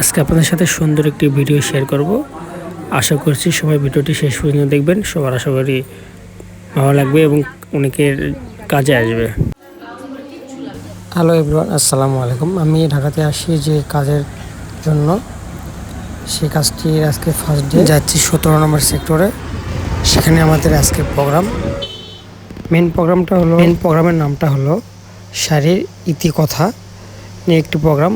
আজকে আপনাদের সাথে সুন্দর একটি ভিডিও শেয়ার করব। আশা করছি সবাই ভিডিওটি শেষ পর্যন্ত দেখবেন। সবার আশা করি ভালো লাগবে এবং অনেকের কাজে আসবে। হ্যালো এভরিওয়ান আসসালামু আলাইকুম। আমি ঢাকাতে আসি যে কাজের জন্য। সেই কাজটি আজকে ফার্স্ট ডে যাচ্ছি সতেরো নম্বর সেক্টরে সেখানে আমাদের আজকে প্রোগ্রাম মেন প্রোগ্রামটা হলো মেন প্রোগ্রামের নামটা হলো শারীর ইতিকথা নিয়ে একটি প্রোগ্রাম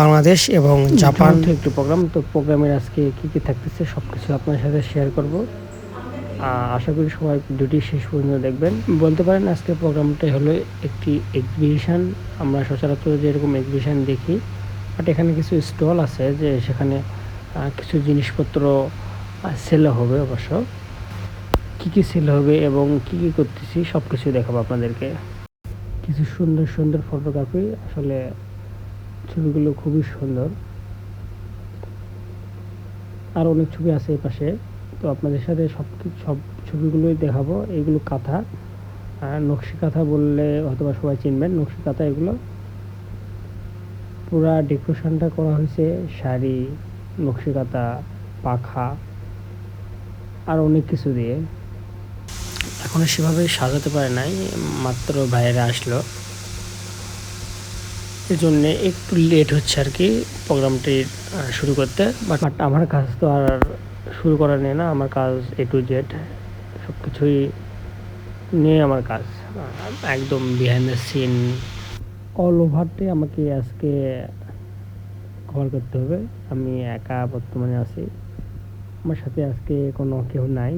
বাংলাদেশ এবং জাপান। একটি প্রোগ্রাম তো প্রোগ্রামের আজকে কী কী থাকতেছে সব কিছু আপনার সাথে শেয়ার করব। আশা করি সবাই ভিডিওটি শেষ পর্যন্ত দেখবেন। বলতে পারেন আজকে প্রোগ্রামটাই হলো একটি এক্সিবিশন আমরা সচরাচর যেরকম এক্সিবিশন দেখি বাট এখানে কিছু স্টল আছে যে সেখানে কিছু জিনিসপত্র সেল হবে অবশ্য। কী কী সেল হবে এবং কী কী করতেছি সব কিছু দেখাবো আপনাদেরকে। কিছু সুন্দর সুন্দর ফটোগ্রাফি আসলে ছবিগুলো খুবই সুন্দর। আর অনেক ছবি আছে এই পাশে। তো আপনাদের সাথে সব সব ছবিগুলোই দেখাবো। এগুলো কাঁথা। নকশি কাঁথা বললে হয়তো বা সবাই চিনবেন। নকশি কাঁথা এগুলো। পুরা ডেকোরেশনটা করা হয়েছে শাড়ি, নকশি কাঁথা, পাখা, আর অনেক কিছু দিয়ে। এখনও সেভাবে সাজাতে পারে নাই, মাত্র বাইরে আসলো। এই জন্যে একটু লেট হচ্ছে আর কি প্রোগ্রামটি শুরু করতে। বাট বাট আমার কাজ তো আর শুরু করা নেই না আমার কাজ এ টু জেড সব কিছুই নিয়ে আমার কাজ। একদম বিহাইন্ড দ্য সিন অল ওভারটাই আমাকে আজকে কভার করতে হবে। আমি একা বর্তমানে আছি। আমার সাথে আজকে কোনো কেউ নাই।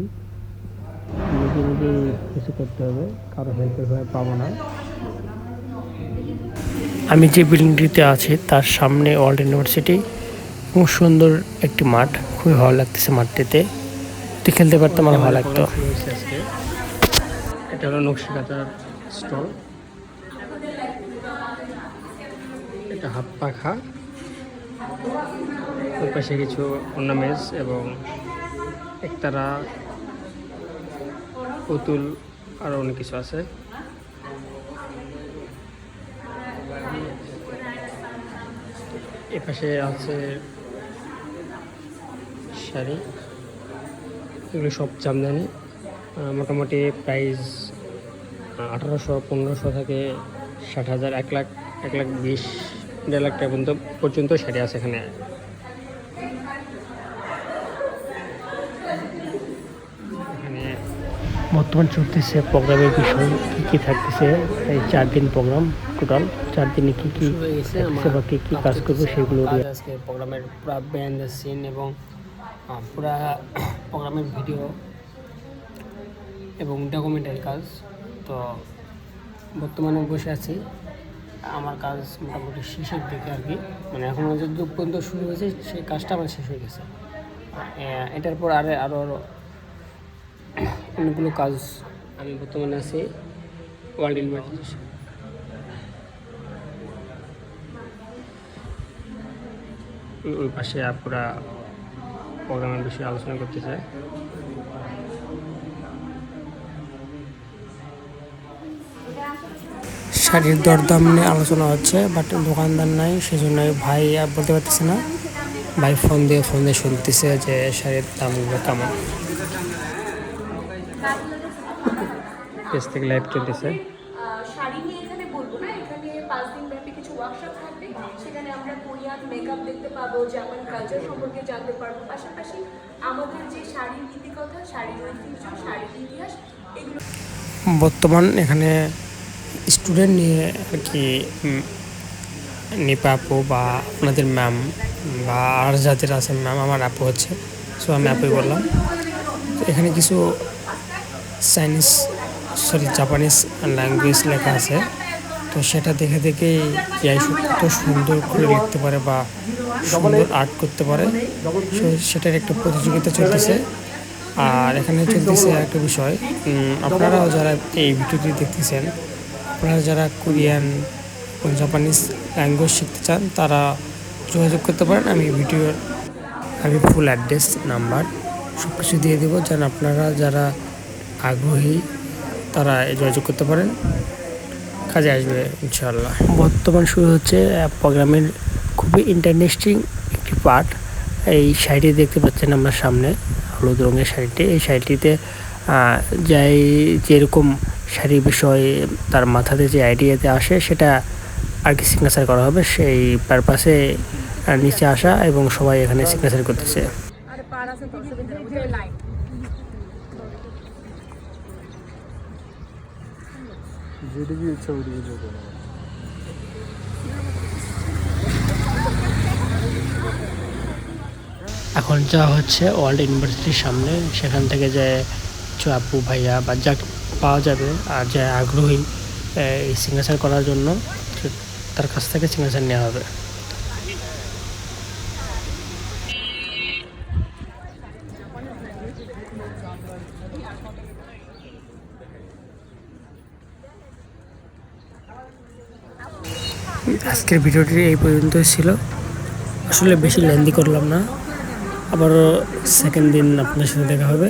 নিজে নিজেই কিছু করতে হবে। কারও হেল্পের ভয় পাবো না। আমি যে বিল্ডিংটিতে আছি, তার সামনে ওয়ার্ল্ড ইউনিভার্সিটি খুব সুন্দর একটি মাঠ। খুবই ভালো লাগতেছে মাঠটিতে। তো খেলতে পারতাম আমার ভালো লাগতো। এটা হলো নকশিকাতার স্টল। এটা হাত পাখা। ওই পাশে কিছু অর্নামেন্টস এবং একতারা, পুতুল আরও অনেক কিছু আছে। এপাশে আছে শাড়ি। এগুলো সব জামদানি। মোটামুটি প্রাইস আঠারোশো, পনেরোশো থেকে ষাট হাজার, এক লাখ এক লাখ বিশ, দেড় লাখ টাকা পর্যন্ত পর্যন্ত শাড়ি আছে এখানে। বর্তমান চলতেছে প্রোগ্রামের বিষয়, কী কী থাকতেছে, এই চার দিন প্রোগ্রাম। টোটাল চার দিনে কী কী বা কী কী কাজ করবে সেগুলো আজকে প্রোগ্রামের পুরো ব্যান্ড সিন এবং পুরা প্রোগ্রামের ভিডিও এবং ডকুমেন্টারি কাজ। তো বর্তমানে বসে আছি। আমার কাজ মোটামুটি শেষের দিকে আর কি। মানে এখন যে দূর পর্যন্ত শুরু হয়েছে সেই কাজটা আমার শেষ হয়ে গেছে। এটার পর আরে আরও আরও অনেকগুলো কাজ আমি বর্তমানে আছি। ওয়ার্ল্ড ইউনিভার্সিটি ওই- পাশে পুরা প্রোগ্রামের বিষয়ে আলোচনা করতেছে শাড়ির দরদাম নিয়ে আলোচনা হচ্ছে বাট দোকানদার নাই সেজন্য ভাই আর বলতে পারতেছে না। ভাই ফোন দিয়ে ফোন দিয়ে শুনতেছে যে শাড়ির দামগুলো কেমন। পেজ থেকে লাইভ চলতেছে। শাড়ি নিয়ে এখানে বলব না এখানে পাঁচ দিন ব্যাপী কিছু ওয়ার্কশপ থাকবে সেখানে আমরা কোরিয়ান মেকআপ দেখতে পাবো জাপান কালচার সম্পর্কে জানতে পারব। পাশাপাশি আমাদের যে শাড়ির ইতিকথা শাড়ির ঐতিহ্য, শাড়ির ইতিহাস, এগুলো বর্তমান এখানে স্টুডেন্ট নিয়ে আর কি নিপা আপু বা আপনাদের ম্যাম বা আর যাদের আছে ম্যাম আমার আপু হচ্ছে সো আমি আপুই বললাম। এখানে কিছু চাইনিজ সরি জাপানিজ ল্যাঙ্গুয়েজ লেখা আছে। তো সেটা দেখে দেখেই যাই কত সুন্দর করে লিখতে পারে বা সুন্দর আর্ট করতে পারে। সেটার একটা প্রতিযোগিতা চলতেছে। আর এখানে চলতেছে একটা বিষয় আপনারাও যারা এই ভিডিওটি দেখতেছেন, আপনারা যারা কোরিয়ান জাপানিজ ল্যাঙ্গুয়েজ শিখতে চান, তারা যোগাযোগ করতে পারেন। আমি ভিডিওর, আমি ফুল অ্যাড্রেস, নাম্বার সব কিছু দিয়ে দেবো। যেন আপনারা যারা আগ্রহী, তারা যোগাযোগ করতে পারেন। কাজে আসবে ইনশাল্লাহ বর্তমান শুরু হচ্ছে প্রোগ্রামের খুবই ইন্টারেস্টিং একটি পার্ট। এই শাড়িটি দেখতে পাচ্ছেন আমরা সামনে, হলুদ রঙের শাড়িটি। এই শাড়িটিতে যাই যেরকম শাড়ির বিষয়ে, তার মাথাতে যে আইডিয়াতে আসে, সেটা আর কি সিগনেচার করা হবে। সেই পারপাসে নিচে আসা এবং সবাই এখানে সিগনেচার করতেছে। যেদিকে ইচ্ছা ওইদিকে এখন যা হচ্ছে ওয়ার্ল্ড ইউনিভার্সিটির সামনে, সেখান থেকে যে কিছু আপু ভাইয়া বা যা পাওয়া যাবে আর যে আগ্রহী এই সিগনেচার করার জন্য, তার কাছ থেকে সিগনেচার নেওয়া হবে। আজকের ভিডিওটি এই পর্যন্তই ছিল। আসলে বেশি লেন্দি করলাম না। আবারও সেকেন্ড দিন আপনার সাথে দেখা হবে।